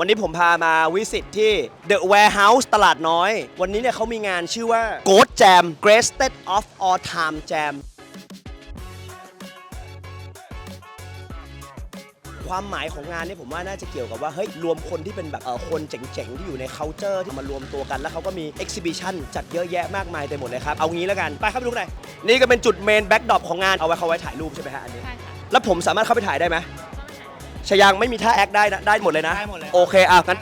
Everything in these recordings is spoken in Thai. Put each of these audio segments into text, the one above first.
วันนี้ผมพามาวิสิตที่ The Warehouse ตลาดน้อย วันนี้เนี่ยเขามีงานชื่อว่า Goat Jam Greatest of All Time Jam ความหมายของงานเนี่ยผมว่าน่าจะเกี่ยวกับว่าเฮ้ยรวมคนที่เป็นแบบเอ่อคนเจ๋งๆ ที่อยู่ใน culture ที่มารวมตัวกันแล้วเขาก็มี exhibition จัดเยอะแยะมากมายเต็มหมดเลยครับ เอางี้แล้วกัน ไปครับไปดูหน่อยนี่ก็เป็นจุดเมนแบ็กดรอปของงานเอาไว้เขาไว้ถ่ายรูปใช่ไหมฮะอันนี้ ใช่ค่ะ แล้วผมสามารถเข้าไปถ่ายได้ไหม ชยางไม่มีท่าแอคได้นะได้หมดเลยนะ ได้หมดเลย โอเคอะงั้น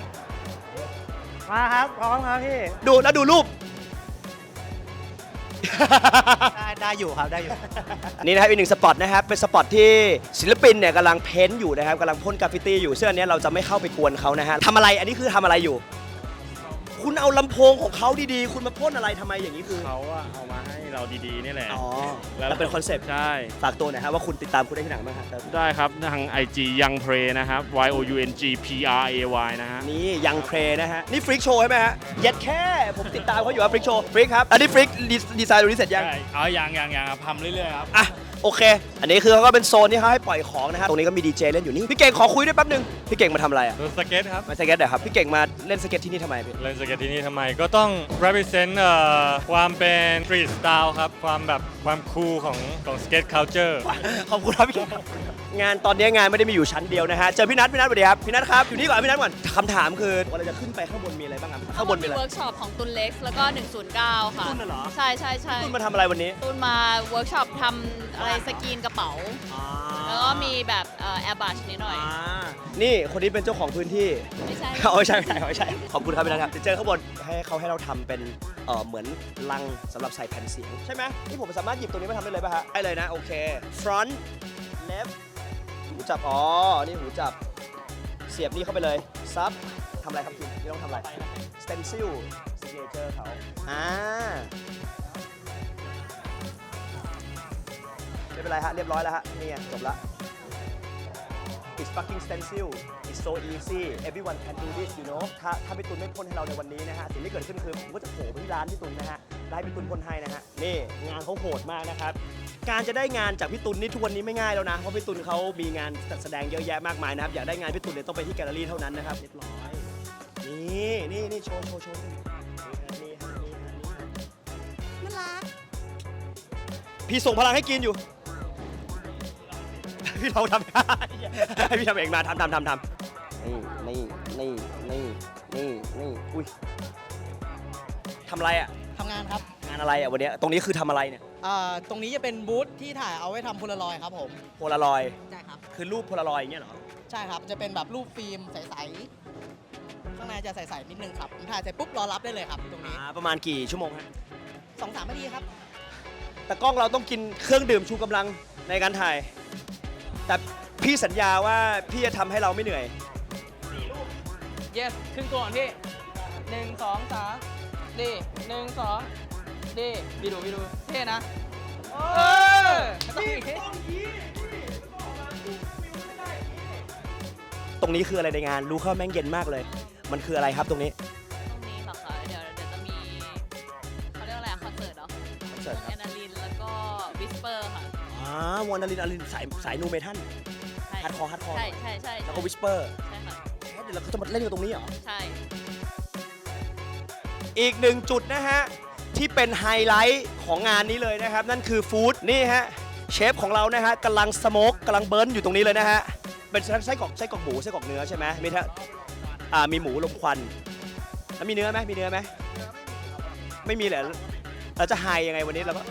มาครับ พร้อมครับพี่ ดูแล้วดูรูป ได้ได้อยู่ครับได้อยู่ นี่นะครับอีกหนึ่งสปอตนะครับเป็นสปอตที่ศิลปินเนี่ยกำลังเพ้นท์อยู่นะครับกำลังพ่นกราฟฟิตี้อยู่ซึ่งอันเนี้ยเราจะไม่เข้าไปกวนเขานะฮะทำอะไรอันนี้คือทำอะไรอยู่ คุณเอาลำโพงของเขาดีๆ คุณมาพ่นอะไรทำไมอย่างนี้คือ เขาอะเอามาให้เราดีๆนี่แหละอ๋อแล้วเป็นคอนเซปต์ ใช่ ฝากตัวหน่อยครับว่าคุณติดตามคุณได้ที่ไหนบ้างครับได้ครับทาง IG Young Pray นะครับ Y O U N G P R A Y นะฮะ นี่ยังเพลนะฮะ นี่ฟริกโชว์ใช่ไหมฮะเย็ดแค่ผมติดตามเขาอยู่ว่าฟริกโชว์ฟริกครับ อันนี้ฟริกดีไซน์ตรงนี้เสร็จยังใช่เอาอย่างอย่างอย่างทำเรื่อยๆครับอะ โอเค อันนี้คือเขาก็เป็นโซนที่เขาให้ปล่อยของนะครับตรงนี้ก็มีดีเจเล่นอยู่นี่พี่เก่งขอคุยด้วยแป๊บนึงพี่เก่งมาทำอะไรอะดูสเก็ตครับมาสเก็ตเหรอครับพี่เก่งมาเล่นสเก็ตที่นี่ทำไมพี่เล่นสเก็ตที่นี่ทำไมก็ต้อง represent เอ่อความเป็น street style ครับความแบบความคูลของของ skate culture ขอบคุณครับพี่เก่งงานตอนนี้งานไม่ได้มีอยู่ชั้นเดียวนะฮะเจอพี่นัทพี่นัทสวัสดีครับพี่นัทครับอยู่นี่ก่อนพี่นัทก่อนคำถามคือเวลาจะขึ้นไปข้างบนมีอะไรบ้างครับข้างบนมีอะไรเวิร์กช็อปของตุนเล็กซ์แล้วก็ 109 ค่ะตุนน่ะเหรอใช่ใช่ใช่คุณมาทำอะไรวันนี้ตุนมาเวิร์กช็อปทำอะไรสกรีนกระเป๋า แล้วก็มีแบบแอร์บัชนิดหน่อยอ่านี่คนนี้เป็นเจ้าของพื้นที่ไม่ใช่เอาไม่ใช่ไม่ใช่ไม่ใช่ ขอบคุณครับพี่นัทครับจะเจอข้างบนให้เขาให้เราทำเป็นเอ่อเหมือนลังสำหรับใส่แผ่นเสียง ใช่ไหมนี่ผมสามารถหยิบตรงนี้มาทำได้เลยป่ะฮะได้เลยนะ โอเค front left หูจับ อ๋อ นี่หูจับ เสียบนี่เข้าไปเลย ซับทำอะไรครับคุณนี่ต้องทำอะไร stencil signature เขาอ่า เป็นไรฮะ เรียบร้อยแล้วฮะ นี่ไงจบละ It's fucking stencil It's so easy everyone can do this you know ถ้าถ้าพี่ตุนไม่พ่นให้เราในวันนี้นะฮะ สิ่งที่เกิดขึ้นคือผมก็จะโผล่ไปที่ร้านพี่ตุนนะฮะ ได้พี่ตุนพ่นให้นะฮะ นี่งานเขาโหดมากนะครับ การจะได้งานจากพี่ตุนนี่ทุกวันนี้ไม่ง่ายแล้วนะ เพราะพี่ตุนเขามีงานจัดแสดงเยอะแยะมมากมายนะครับ อยากได้งานพี่ตุนเนี่ยต้องไปที่แกลเลอรี่เท่านั้นนะครับ เรียบร้อย นี่นี่นี่โชว์โชว์โชว์นี่ฮะนี่ฮะนี่ฮะนี่ฮะน่ารัก พี่ส่งพลังให้กินอยู่ พี่เราทำได้ให้พี่ทำเองมาทำทำทำทำนี่นี่นี่นี่นี่นี่อุ้ยทำอะไรอะทำงานครับงานอะไรอะวันเนี้ยตรงนี้คือทำอะไรเนี่ยอ่าตรงนี้จะเป็นบูธที่ถ่ายเอาไว้ทำพลารอยครับผม โพลารอยใช่ครับ คือรูปโพลารอยอย่างเงี้ยเหรอใช่ครับ จะเป็นแบบรูปฟิล์มใสๆ ข้างในจะใสๆนิดนึงครับถ่ายเสร็จปุ๊บรอรับได้เลยครับ ตรงนี้อ่าประมาณกี่ชั่วโมงฮะสองสามนาทีครับ แต่กล้องเราต้องกินเครื่องดื่มชูกำลังในการถ่าย แต่พี่สัญญาว่าพี่จะทำให้เราไม่เหนื่อย yes ครึ่งตัวก่อนพี่หนึ่งสองสามดีหนึ่งสองดีพี่ดูพี่ดูเท่นะเออต้องอย่างงี้ตรงนี้คืออะไรในงาน รู้เข้าแม่งเย็นมากเลย มันคืออะไรครับตรงนี้ ตรงนี้เหรอคะเดี๋ยวเดี๋ยวจะมีเขาเรียกว่าอะไรอะคอนเสิร์ตเหรอคอนเสิร์ตครับ แอนาลินแล้วก็วิสเปอร์ค่ะอ่า วอนาลินอารินสายสายนูเมทัลใช่ฮาร์ดคอร์ฮาร์ดคอร์ใช่ใช่ใช่แล้วก็วิสเปอร์ใช่ค่ะเดี๋ยวเราจะมาเล่นกันตรงนี้เหรอ ใช่ อีกหนึ่งจุดนะฮะ ที่เป็นไฮไลท์ของงานนี้เลยนะครับ นั่นคือฟู้ดนี่ฮะ เชฟของเรานะฮะกำลังสโมกกำลังเบิร์นอยู่ตรงนี้เลยนะฮะ เป็นไส้กรอกไส้กรอกหมูไส้กรอกเนื้อใช่ไหมมีทั้งอ่ามีหมูลมควัน แล้วมีเนื้อไหมมีเนื้อไหมไม่มีเหรอเราจะไฮยังไงวันนี้เราก็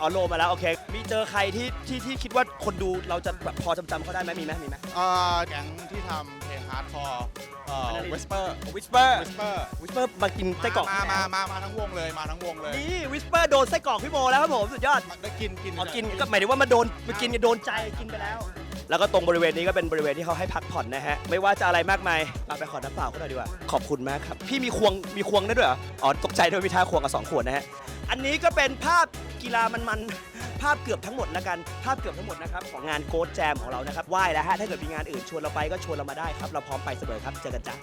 อ๋อโลมาแล้วโอเค มีเจอใครที่ที่ที่คิดว่าคนดูเราจะแบบพอจำจำๆเขาได้ไหมมีไหมมีไหมเอ่อแก๊งที่ทำเพลงฮาร์ดคอร์เอ่ออะไรนะวิสเปอร์วิสเปอร์วิสเปอร์วิสเปอร์มากินไส้กรอกมามามามาทั้งวงเลยมาทั้งวงเลยนี่วิสเปอร์โดนไส้กรอกพี่โมแล้วครับผมสุดยอดมาได้กินกินอ๋อกินก็หมายถึงว่ามาโดนมากินโดนใจกินไปแล้ว แล้วก็ตรงบริเวณนี้ก็เป็นบริเวณที่เขาให้พักผ่อนนะฮะ ไม่ว่าจะอะไรมากมายเอาไปขอน้ำเปล่าเขาหน่อยดีกว่า ขอบคุณมากครับ พี่มีควง มีควงได้ด้วยเหรอ อ๋อ ตกใจด้วยมีท่าควงกับสองขวดนะฮะ อันนี้ก็เป็นภาพกีฬามันๆ ภาพเกือบทั้งหมดแล้วกัน ภาพเกือบทั้งหมดนะครับของงานโค้ดแจมของเรานะครับไหว้แล้วฮะ ถ้าเกิดมีงานอื่นชวนเราไปก็ชวนเรามาได้ครับ เราพร้อมไปเสมอครับ เจอกันจ้า